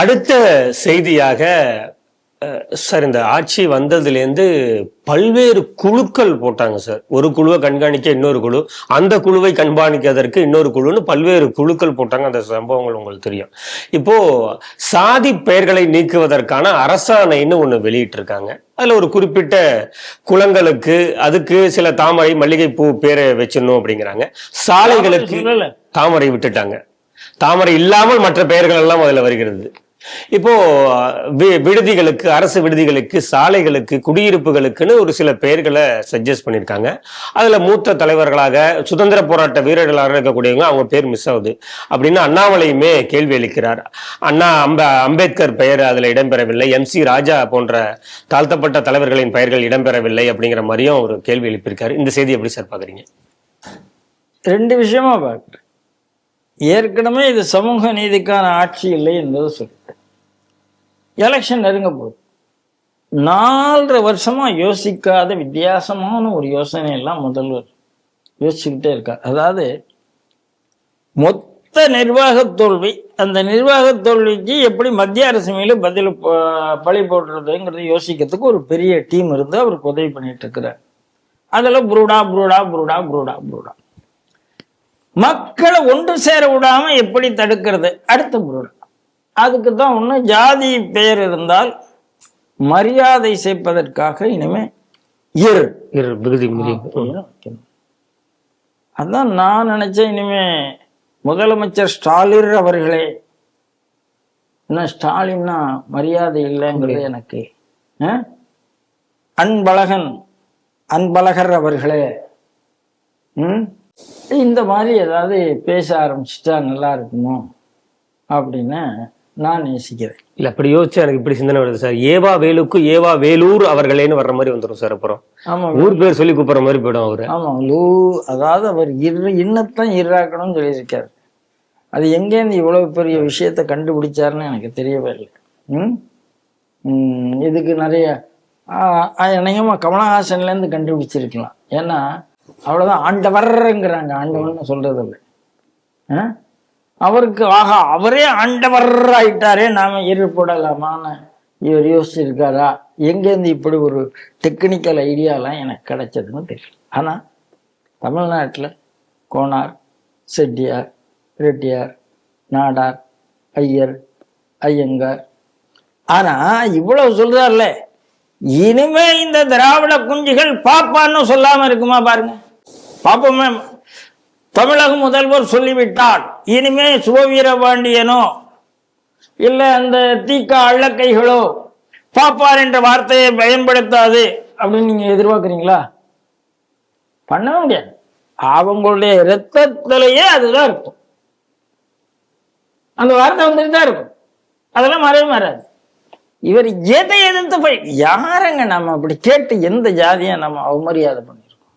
அடுத்த செய்தியாக சார் இந்த ஆட்சி வந்ததுலேருந்து பல்வேறு குழுக்கள் போட்டாங்க சார். ஒரு குழுவை கண்காணிக்க இன்னொரு குழு அந்த குழுவை கண்காணிக்கிறதற்கு இன்னொரு குழுன்னு பல்வேறு குழுக்கள் போட்டாங்க. அந்த சம்பவங்கள் உங்களுக்கு தெரியும். இப்போ சாதி பெயர்களை நீக்குவதற்கான அரசாணைன்னு ஒன்று வெளியிட்டிருக்காங்க. அதுல ஒரு குறிப்பிட்ட குளங்களுக்கு அதுக்கு சில தாமரை மல்லிகைப்பூ பேரை வச்சிடணும் அப்படிங்கிறாங்க. சாலைகளுக்கு தாமரை விட்டுட்டாங்க. தாமரை இல்லாமல் மற்ற பெயர்கள் எல்லாம் அதுல வருகிறது. இப்போ வி- விடுதிகளுக்கு அரசு விடுதிகளுக்கு சாலைகளுக்கு குடியிருப்புகளுக்குன்னு ஒரு சில பெயர்களை சஜஸ்ட் பண்ணியிருக்காங்க. அதுல மூத்த தலைவர்களாக சுதந்திர போராட்ட வீரர்களாக இருக்கக்கூடியவங்க அவங்க பேர் மிஸ் ஆகுது. அப்படின்னு அண்ணாமலையுமே கேள்வி அளிக்கிறார். அண்ணா அம்ப அம்பேத்கர் பெயர் அதுல இடம்பெறவில்லை. எம் சி ராஜா போன்ற தாழ்த்தப்பட்ட தலைவர்களின் பெயர்கள் இடம்பெறவில்லை அப்படிங்கிற மாதிரியும் ஒரு கேள்வி எழுப்பியிருக்காரு. இந்த செய்தி எப்படி சார் பாக்குறீங்க ரெண்டு விஷயமா பார்க்குறேன். ஏற்கனவே இது சமூக நீதிக்கான ஆட்சி இல்லை என்பது சொல்லு எலெக்ஷன் நெருங்க போகுது நாலரை வருஷமா யோசிக்காத வித்தியாசமான ஒரு யோசனை எல்லாம் முதல்வர் யோசிச்சுக்கிட்டே இருக்கார். அதாவது மொத்த நிர்வாக தோல்வி அந்த நிர்வாக தோல்விக்கு எப்படி மத்திய அரசு மேலே பதில் பழி போடுறதுங்கிறத யோசிக்கிறதுக்கு ஒரு பெரிய டீம் இருந்து அவருக்கு உதவி பண்ணிட்டு இருக்கிறார். அதில் புருடா புருடா புருடா புருடா புருடா. மக்களை ஒன்று சேர விடாம எப்படி தடுக்கிறது? அடுத்த புருடா. அதுக்கு தான் ஒண்ணு ஜாதி பெயர் இருந்தால் மரியாதை சேர்ப்பதற்காக இனிமே இரு. இரு, விகுதி. அதான் நான் நினைச்சேன் இனிமே முதலமைச்சர் ஸ்டாலின் அவர்களே. என்ன ஸ்டாலின்னா மரியாதை இல்லைங்கிறது எனக்கு? அன்பழகன் அன்பழகர் அவர்களே. ம்? இந்த மாதிரி ஏதாவது பேச ஆரம்பிச்சிட்டா நல்லா இருக்குமோ? அப்படின்னு நான் நேசிக்கிறேன். இல்ல அப்படி யோசிச்சா எனக்கு இப்படி சிந்தனை வருது சார். ஏவா வேலுக்கு ஏவா வேலூர் அவர்களேன்னு வர்ற மாதிரி வந்துரும் சார் அப்புறம். ஆமா ஊர் பேர் சொல்லி கூப்பிடுற மாதிரி போயிடும் அவரு. ஆமா லூ அதாவது அவர் இரு இன்னத்தான் இராக்கணும்னு சொல்லியிருக்காரு. அது எங்கேருந்து இவ்வளவு பெரிய விஷயத்தை கண்டுபிடிச்சாருன்னு எனக்கு தெரியவே இல்லை. ம்? இதுக்கு நிறைய அநேகமா கமலஹாசன்ல இருந்து கண்டுபிடிச்சிருக்கலாம். ஏன்னா அவ்வளவுதான். ஆண்டவர்ங்கிறாங்க. ஆண்டவர்னு சொல்றது இல்லை ஆ? அவருக்கு ஆகா அவரே ஆண்டவர் ஆயிட்டாரே நாம இரு இவர் யோசிச்சிருக்காரா? எங்கேருந்து இப்படி ஒரு டெக்னிக்கல் ஐடியாலாம் எனக்கு கிடைச்சதுன்னு தெரியல. ஆனால் தமிழ்நாட்டில் கோனார் செட்டியார் ரெட்டியார் நாடார் ஐயர் ஐயங்கார். ஆனால் இவ்வளவு சொல்கிறார்ல இனிமே இந்த திராவிட குஞ்சுகள் பாப்பான்னு சொல்லாமல் இருக்குமா பாருங்க. பாப்போமே தமிழக முதல்வர் சொல்லிவிட்டார். இனிமே சிவவீரபாண்டியனோ இல்ல அந்த தீக்கா அள்ளக்கைகளோ பாப்பார் என்ற வார்த்தையை பயன்படுத்தாது அப்படின்னு நீங்க எதிர்பார்க்குறீங்களா? பண்ண முடியாது. அவங்களுடைய இரத்தத்திலேயே அதுதான் இருக்கும். அந்த வார்த்தை வந்துட்டு தான் இருக்கும். அதெல்லாம் மாறவே மாறாது. இவர் எதை எதிர்த்து போய் யாரங்க நம்ம அப்படி கேட்டு எந்த ஜாதியை நம்ம அவமரியாதை பண்ணியிருக்கோம்?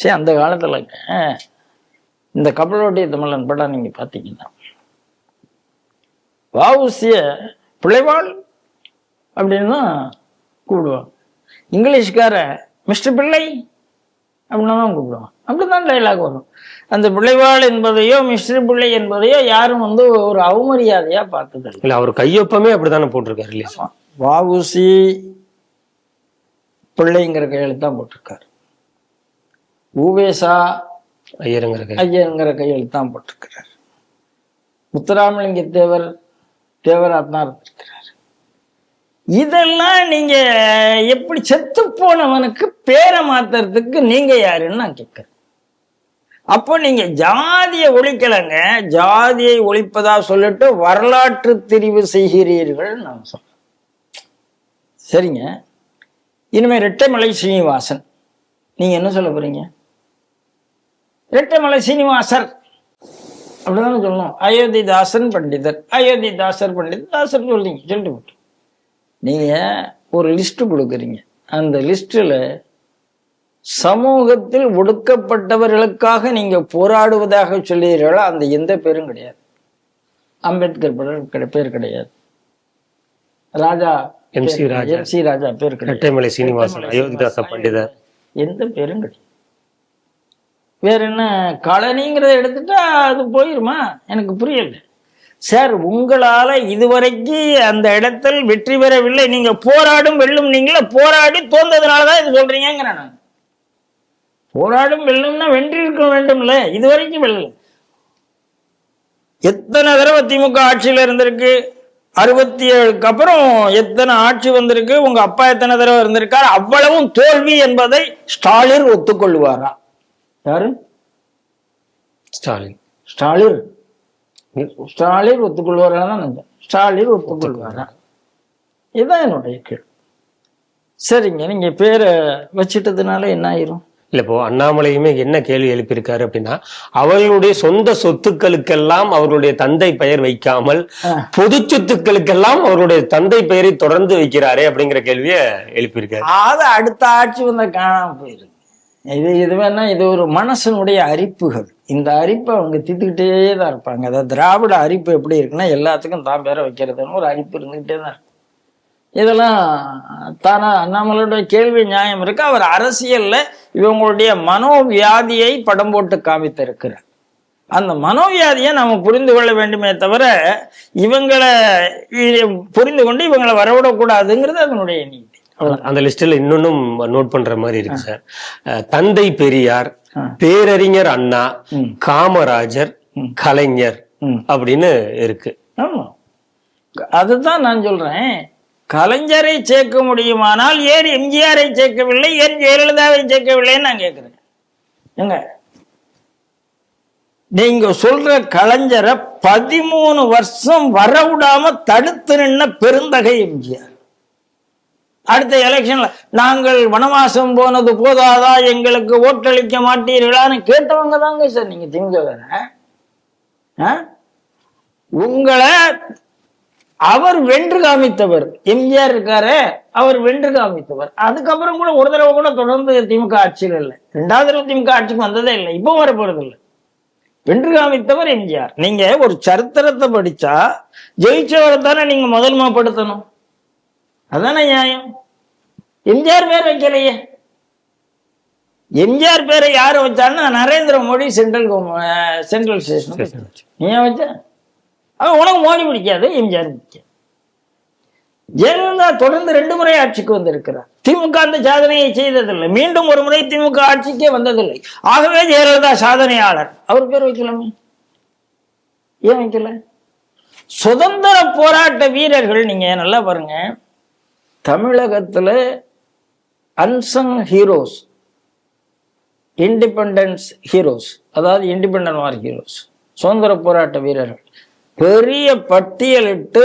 சரி அந்த காலத்துலங்க இந்த கப்பலோட்டிய தமிழன் படம் நீங்க பாத்தீங்கன்னா வாவுசிய பிள்ளைவாள் அப்படின்னு தான் கூப்பிடுவாங்க. இங்கிலீஷ்கார மிஸ்டர் பிள்ளை அப்படின்னு தான் கூப்பிடுவாங்க. அப்படிதான் டைலாக் வரும். அந்த பிள்ளைவாள் என்பதையோ மிஸ்டர் பிள்ளை என்பதையோ யாரும் வந்து ஒரு அவமரியாதையா பார்த்தது இல்ல அவர் கையொப்பமே அப்படித்தானே போட்டிருக்காரு இல்லையா வாவுசி பிள்ளைங்கிற கையெழுத்து தான் போட்டிருக்காரு. ஊவேசா ஐயருங்கிற கை. ஐயங்கிற தான் போட்டிருக்கிறார். முத்துராமலிங்க தேவர் தேவராத்னா இருந்திருக்கிறார் இதெல்லாம் நீங்க எப்படி செத்து போனவனுக்கு பேரை மாத்துறதுக்கு நீங்க யாருன்னு நான் கேட்கிறேன். அப்போ நீங்க ஜாதியை ஒழிக்கலைங்க. ஜாதியை ஒழிப்பதா சொல்லிட்டு வரலாற்று தெரிவு செய்கிறீர்கள் நான் சொல்றேன். சரிங்க. இனிமே ரெட்டைமலை சீனிவாசன் நீங்க என்ன சொல்ல போறீங்க? ரெட்டைமலை சீனிவாசர். அப்படிதானே சொல்லணும். அயோத்திதாசன் பண்டிதர். அயோத்திதாசர் பண்டிதர் தாசர் சொல்றீங்க சொல்லிட்டு போட்டு. நீங்க ஒரு லிஸ்ட் கொடுக்குறீங்க. அந்த லிஸ்ட்ல சமூகத்தில் ஒடுக்கப்பட்டவர்களுக்காக நீங்க போராடுவதாக சொல்லுகிறீர்களோ? அந்த எந்த பேரும் கிடையாது. அம்பேத்கர் பேர் கிடை- பேர் கிடையாது. Raja M C Raja M C Raja. பேர் கிடையாது. சீனிவாசன் அயோத்திதாச பண்டிதர். எந்த பேரும் கிடையாது. வேற என்ன காலனிங்கிறத எடுத்துட்டா அது போயிருமா? எனக்கு புரியல. சார் உங்களால இதுவரைக்கும் அந்த இடத்தில் வெற்றி பெறவில்லை. நீங்க போராடும் வெல்லும் நீங்களே போராடி தோந்ததுனாலதான் இது சொல்றீங்கிற நான். போராடும் வெல்லும்னா வென்றிருக்க வேண்டும்ல. இதுவரைக்கும் வெல்ல. எத்தனை தடவை திமுக ஆட்சியில் இருந்திருக்கு? அறுபத்தி ஏழுக்கு அப்புறம் எத்தனை ஆட்சி வந்திருக்கு? உங்க அப்பா எத்தனை தடவை இருந்திருக்காரு? அவ்வளவும் தோல்வி என்பதை ஸ்டாலின் ஒத்துக்கொள்வாரா? யாரு? ஸ்டாலின். ஸ்டாலின். ஸ்டாலின் ஒத்துக்கொள்வாரா? தான் நினைச்சேன். ஸ்டாலின் ஒத்துக்கொள்வாரா? இதுதான் என்னுடைய கேள்வி. சரிங்க நீங்க பேரை வச்சிட்டதுனால என்ன ஆயிரும்? இல்ல இப்போ அண்ணாமலையுமே என்ன கேள்வி எழுப்பியிருக்காரு அப்படின்னா அவர்களுடைய சொந்த சொத்துக்களுக்கெல்லாம் அவர்களுடைய தந்தை பெயர் வைக்காமல். பொது சொத்துக்களுக்கெல்லாம் அவருடைய தந்தை பெயரை தொடர்ந்து வைக்கிறாரே அப்படிங்கிற கேள்வியை எழுப்பியிருக்காரு. அது அடுத்த ஆட்சி வந்த காணாம போயிருக்கு இது இது வேணா இது ஒரு மனசனுடைய அரிப்புகள். இந்த அரிப்பை அவங்க தித்துக்கிட்டே தான் இருப்பாங்க. அதாவது திராவிட அரிப்பு எப்படி இருக்குன்னா எல்லாத்துக்கும் தான் பேரை வைக்கிறதுன்னு ஒரு அரிப்பு இருந்துகிட்டே தான் இதெல்லாம் தானா நம்மளுடைய கேள்வி நியாயம் இருக்கு. அவர் அரசியல்ல இவங்களுடைய மனோவியாதியை படம் போட்டு காமித்திருக்கிறார். அந்த மனோவியாதியை நம்ம புரிந்து கொள்ள வேண்டுமே தவிர இவங்களை புரிந்து கொண்டு இவங்களை வரவிடக்கூடாதுங்கிறது அதனுடைய நீதி. அந்த லிஸ்ட்ல இன்னொன்னும் நோட் பண்ற மாதிரி இருக்கு சார். தந்தை பெரியார். பேரறிஞர் அண்ணா. காமராஜர் கலைஞர். அப்படின்னு இருக்கு. அதுதான் நான் சொல்றேன். கலைஞரை சேர்க்க முடியுமானால் ஏன் எம்ஜிஆரை சேர்க்கவில்லை ஏன் ஜெயலலிதாவை சேர்க்கவில்லைன்னு நான் கேட்கிறேன். ஏங்க நீங்க சொல்ற கலைஞரை பதிமூணு வருஷம் வரவிடாம தடுத்து நின்ன பெருந்தகை எம்ஜிஆர். அடுத்த எலெக்ஷன்ல நாங்கள் வனவாசம் போனது போதாதா? எங்களுக்கு ஓட்டளிக்க மாட்டீர்களான்னு கேட்டவங்க தாங்க சார் நீங்க திமுக உங்களை அவர் வென்று காமித்தவர். எம்ஜிஆர் இருக்காரு அவர் வென்று காமித்தவர். அதுக்கப்புறம் கூட ஒரு தடவை கூட தொடர்ந்து திமுக ஆட்சியில் இல்லை. ரெண்டாவது தடவை திமுக ஆட்சிக்கு வந்ததே இல்லை இப்போ வர போறது இல்லை வென்று காமித்தவர் எம்ஜிஆர். நீங்க ஒரு சரித்திரத்தை படிச்சா ஜெயிச்சவரை தானே நீங்க முதல்மப்படுத்தணும் அதானே நியாயம்? எம்ஜிஆர் பேர் வைக்கலையே. எம்ஜிஆர் பேரை யாரு வச்சாருன்னா Narendra Modi central central station ஏன் வச்ச? அவன் உனக்கு மோடி பிடிக்காது எம்ஜிஆர் பிடிக்காது. ஜெயலலிதா தொடர்ந்து ரெண்டு முறை ஆட்சிக்கு வந்திருக்கிறார். திமுக அந்த சாதனையை செய்ததில்லை. மீண்டும் ஒரு முறை திமுக ஆட்சிக்கே வந்ததில்லை. ஆகவே ஜெயலலிதா சாதனையாளர். அவர் பேர் வைக்கலாமே? ஏன் வைக்கல? சுதந்திர போராட்ட வீரர்கள் நீங்க நல்லா பாருங்க. தமிழகத்தில் அன்சங் ஹீரோஸ் இண்டிபெண்டன்ஸ் ஹீரோஸ் அதாவது இண்டிபெண்டன்ட் வார் ஹீரோஸ் சுதந்திர போராட்ட வீரர்கள். பெரிய பட்டியலிட்டு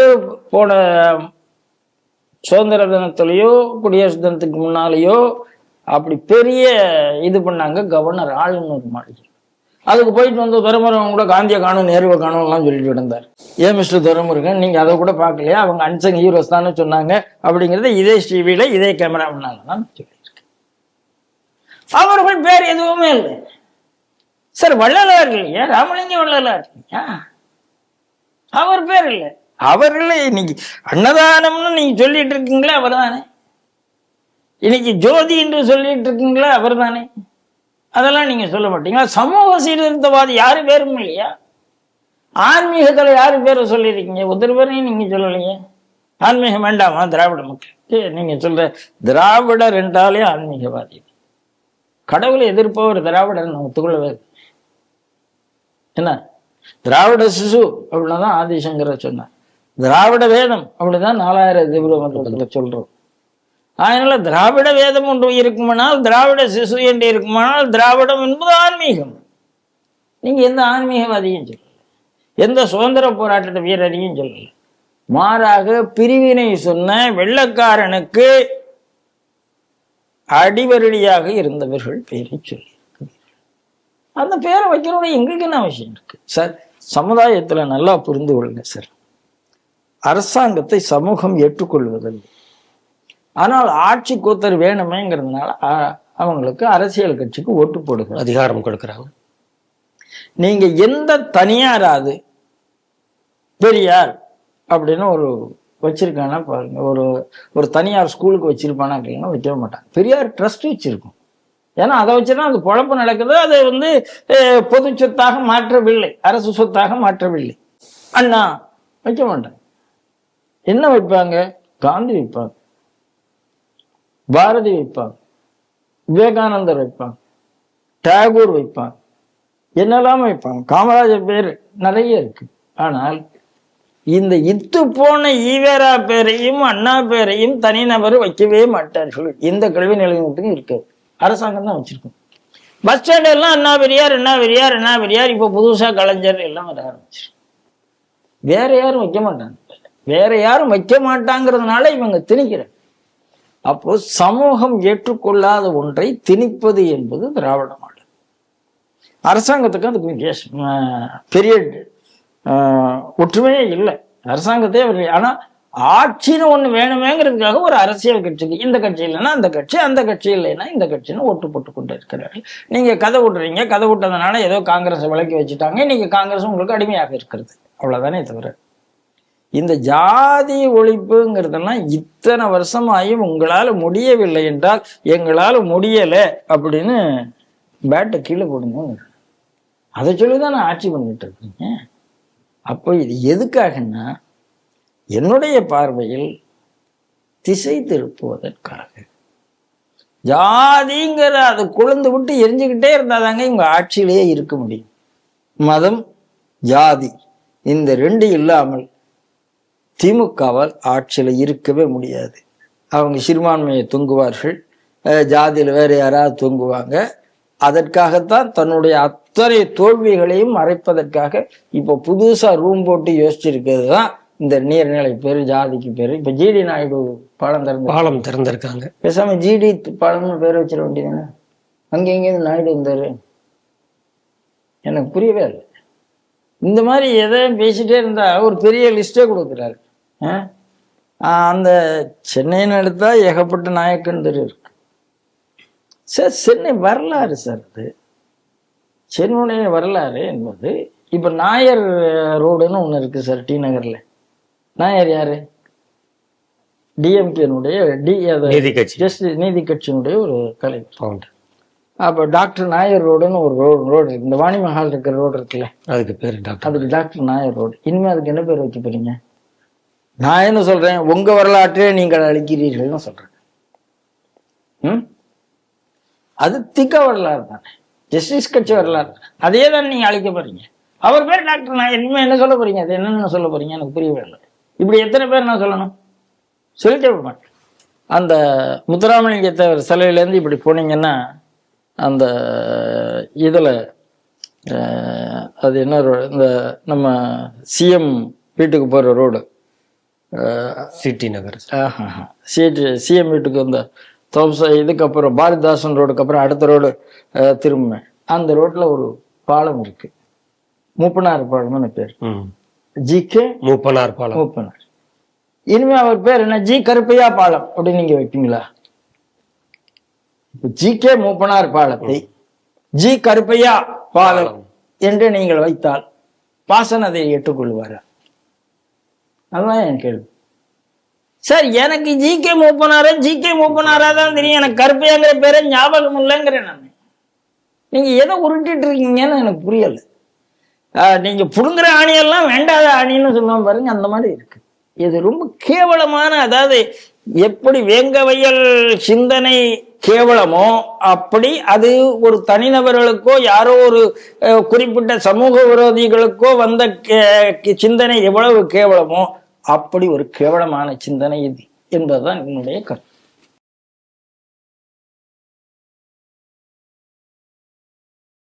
போன சுதந்திர தினத்திலேயோ குடியரசு தினத்துக்கு முன்னாலேயோ அப்படி பெரிய இது பண்ணாங்க கவர்னர் ஆளுநர் மாளிகை. அதுக்கு போயிட்டு வந்து துரைமுருகன் கூட காந்தியை காணும் நேருவை காணும்லாம் சொல்லிட்டு இருந்தார். ஏன் மிஸ்டர் துரைமுருகன் நீங்க அதை கூட பார்க்கலையா? அவங்க அன்சங் ஹீரோஸ் தானே சொன்னாங்க. அப்படிங்கறத இதே டிவியில இதே கேமரா பண்ணாங்க தான் சொல்லியிருக்கேன் அவர்கள் பேர் எதுவுமே இல்லை. சார் வள்ளலார் இல்லையா? ராமலிங்க வள்ளலார் இல்லையா? அவர் பேர் இல்லை. அவர் இல்லை. இன்னைக்கு அன்னதானம்னு நீங்க சொல்லிட்டு இருக்கீங்களே அவர் தானே இன்னைக்கு ஜோதி என்று சொல்லிட்டு இருக்கீங்களே அவர் தானே அதெல்லாம் நீங்க சொல்ல மாட்டீங்களா? சமூக சீர்திருத்தவாதி யாரு பேரும் இல்லையா? ஆன்மீகத்தில் யாரு பேரை சொல்லியிருக்கீங்க? ஒருத்தர் பேரையும் நீங்க சொல்லலையே. ஆன்மீகம் வேண்டாமா? திராவிட மக்களுக்கு? நீங்க சொல்ற திராவிடர் என்றாலே ஆன்மீகவாதி. கடவுளை எதிர்ப்பவர் திராவிடர் நான் ஒத்துக்கொள்ளவே என்ன? திராவிட சிசு அப்படின்னதான் ஆதிசங்கர சொன்னார். திராவிட வேதம் அப்படிதான் நாலாயிரம் தீவிரமன்றத்துல சொல்றோம். அதனால திராவிட வேதம் ஒன்று இருக்குமானால் திராவிட சிசு என்று இருக்குமானால் திராவிடம் என்பது ஆன்மீகம். நீங்க எந்த ஆன்மீகவாதியும் சொல்லல. எந்த சுதந்திர போராட்ட வீரரையும் சொல்லல. மாறாக பிரிவினை சொன்ன வெள்ளக்காரனுக்கு அடிவருடியாக இருந்தவர்கள் பேரை சொல்லி அந்த பேரை வைக்கிறோட எங்களுக்கு என்ன அவசியம் இருக்கு? சார் சமுதாயத்துல நல்லா புரிந்து கொள்ளுங்க சார். அரசாங்கத்தை சமூகம் ஏற்றுக்கொள்வதில்லை. ஆனால் ஆட்சி கூத்தர் வேணுமேங்கிறதுனால அவங்களுக்கு அரசியல் கட்சிக்கு ஓட்டு போடுகிறது அதிகாரம் கொடுக்கறாங்க. நீங்க எந்த தனியாராது பெரியார் அப்படின்னு ஒரு வச்சிருக்கானா பாருங்க. ஒரு ஒரு தனியார் ஸ்கூலுக்கு வச்சிருப்பானா கேளுங்க வைக்க மாட்டாங்க. பெரியார் ட்ரஸ்ட் வச்சிருக்கும். ஏன்னா அதை வச்சுதான் அது குழப்பம் நடக்குது. அதை வந்து பொது சொத்தாக மாற்றவில்லை. அரசு சொத்தாக மாற்றவில்லை. அண்ணா வைக்க மாட்டாங்க. என்ன வைப்பாங்க? காந்தி வைப்பாங்க. பாரதி வைப்பான். விவேகானந்தர் வைப்பான். டேகூர் வைப்பான். என்னெல்லாம் வைப்பாங்க காமராஜர் பேர் நிறைய இருக்கு. ஆனால் இந்த இத்து போன ஈவேரா பேரையும் அண்ணா பேரையும் தனிநபர் வைக்கவே மாட்டார்கள். எந்த கல்வி நிலையத்துக்கும் இருக்காது அரசாங்கம் தான் வச்சிருக்கும். பஸ் ஸ்டாண்ட் எல்லாம் அண்ணா பெரியார் அண்ணா பெரியார் அண்ணா பெரியார். இப்போ புதுசா கலைஞர் எல்லாம் வர ஆரம்பிச்சிரு. வேற யாரும் வைக்க மாட்டாங்க. வேற யாரும் வைக்க மாட்டாங்கிறதுனால இவங்க திணிக்கிறாங்க. அப்போ சமூகம் ஏற்றுக்கொள்ளாத ஒன்றை திணிப்பது என்பது திராவிட மாடல். அரசாங்கத்துக்கு அதுக்கு பெரிய ஒற்றுமையே இல்லை. அரசாங்கத்தே அவர் ஆனால் ஆட்சின்னு ஒன்று வேணுமேங்கிறதுக்காக ஒரு அரசியல் கட்சிக்கு இந்த கட்சி இல்லைன்னா அந்த கட்சி அந்த கட்சி இல்லைன்னா இந்த கட்சின்னு ஓட்டு போட்டு கொண்டு இருக்கிறார்கள். நீங்கள் கதை விட்டுறீங்க கதை விட்டதுனால ஏதோ காங்கிரஸை விலக்கி வச்சுட்டாங்க இன்னைக்கு காங்கிரஸ் உங்களுக்கு அடிமையாக இருக்கிறது. அவ்வளோதானே தவிர. இந்த ஜாதி ஒழிப்புங்கிறதெல்லாம் இத்தனை வருஷமாயும் உங்களால் முடியவில்லை என்றால் எங்களால் முடியலை அப்படின்னு பேட்டை கீழே போடுங்க. அதை சொல்லி தான் நான் ஆட்சி பண்ணிட்டு இருக்கீங்க அப்போ இது எதுக்காகன்னா என்னுடைய பார்வையில் திசை திருப்புவதற்காக. ஜாதிங்கிற அது கொழுந்து விட்டு எரிஞ்சுக்கிட்டே இருந்தாதாங்க இவங்க ஆட்சியிலேயே இருக்க முடியும். மதம் ஜாதி இந்த ரெண்டு இல்லாமல் திமுகவால் ஆட்சியில் இருக்கவே முடியாது. அவங்க சிறுபான்மையை தொங்குவார்கள். ஜாதியில் வேற யாராவது தொங்குவாங்க. அதற்காகத்தான் தன்னுடைய அத்தனை தோல்விகளையும் மறைப்பதற்காக இப்போ புதுசா ரூம் போட்டு யோசிச்சிருக்கிறது தான் இந்த நீர்நிலை பேர் ஜாதிக்கு பேர். இப்ப ஜிடி நாயுடு பாலம் திறந்து பாலம் திறந்திருக்காங்க. பேசாம ஜிடி பாலம்னு பேர் வச்சிட வேண்டியதுதானே? அங்க எங்கேயும் நாயுடு இருந்தாரு எனக்கு புரியவே இல்லை. இந்த மாதிரி எதையும் பேசிட்டே இருந்தா ஒரு பெரிய லிஸ்டே கொடுக்குறாரு. அந்த சென்னைன்னு எடுத்தா ஏகப்பட்ட நாயக்கன் தெரு இருக்கு. சார் சென்னை வரலாறு சார் அது. சென்னையுடைய வரலாறு என்பது இப்ப நாயர் ரோடுன்னு ஒண்ணு இருக்கு சார் டி நகர்ல. நாயர் யாரு? டிஎம்கேனுடைய டி நீதி கட்சி. ஜஸ்ட் நீதி கட்சியினுடைய ஒரு தலைவர் ஃபவுண்டர் அப்போ டாக்டர் நாயர் ரோடுன்னு ஒரு ரோடு ரோடு இருக்கு. இந்த வாணி மஹால் இருக்கிற ரோடு இருக்குல்ல. அதுக்கு பேர் டாக்டர் அதுக்கு டாக்டர் நாயர் ரோடு. இனிமே அதுக்கு என்ன பேர் வைக்க போறீங்க? நான் என்ன சொல்றேன்? உங்க வரலாற்றை நீங்கள் அழிக்கிறீர்கள்னு சொல்றேன். ம்? அது திக்க வரலாறு தானே. ஜஸ்டிஸ் கட்சி வரலாறு. அதே தான் நீங்க அழிக்க போறீங்க. அவர் பேர் டாக்டர். நான் இனிமேல் என்ன சொல்ல போறீங்க? அது என்னன்னு சொல்ல போறீங்க? எனக்கு புரியவே இல்லை. இப்படி எத்தனை பேர் நான் சொல்லணும்? சொல்லிட்டே மாட்டேன். அந்த முத்துராமலிங்கத்தை சிலையிலேருந்து இப்படி போனீங்கன்னா அந்த இதில் அது என்ன ரோடு? இந்த நம்ம சிஎம் வீட்டுக்கு போகிற road. City Nagar. City CM வீட்டுக்கு இந்த தோப்ச இதுக்கப்புறம் பாரதிதாசன் ரோடுக்கு அப்புறம் அடுத்த ரோடு திரும்ப அந்த ரோட்டில் ஒரு பாலம் இருக்கு. மூப்பனார் பாலம்னு பேர். ம். ஜிகே மூப்பனார் பாலம். மூப்பனார். இனிமே அவர் பேர் என்ன? ஜி கருப்பையா பாலம் அப்படின்னு நீங்க வைப்பீங்களா? ஜி கே மூப்பனார் பாலத்தை ஜி கருப்பையா பாலம். என்று நீங்கள் வைத்தால் பாசன் அதை ஏற்றுக்கொள்வாரா? அதுதான் என் கேள்வி. சார் எனக்கு ஜிகே மூப்பனாரா ஜி மூப்பனாரா தான் தெரியும். எனக்கு கருப்பையாங்கிற பேரை ஞாபகம் இல்லைங்கிறேன் நான். நீங்க எதை உருட்டிட்டு இருக்கீங்கன்னு எனக்கு புரியல. நீங்கள் நீங்க புடுங்குற ஆணியெல்லாம் வேண்டாத ஆணின்னு சொல்லுவோம் பாருங்க அந்த மாதிரி இருக்கு. இது ரொம்ப கேவலமான அதாவது எப்படி வேங்கவையல் சிந்தனை கேவலமோ அப்படி அது ஒரு தனிநபர்களுக்கோ யாரோ ஒரு குறிப்பிட்ட சமூக விரோதிகளுக்கோ வந்த கே- சிந்தனை எவ்வளவு கேவலமோ அப்படி ஒரு கேவலமான சிந்தனை இது என்பதுதான் என்னுடைய கருத்து.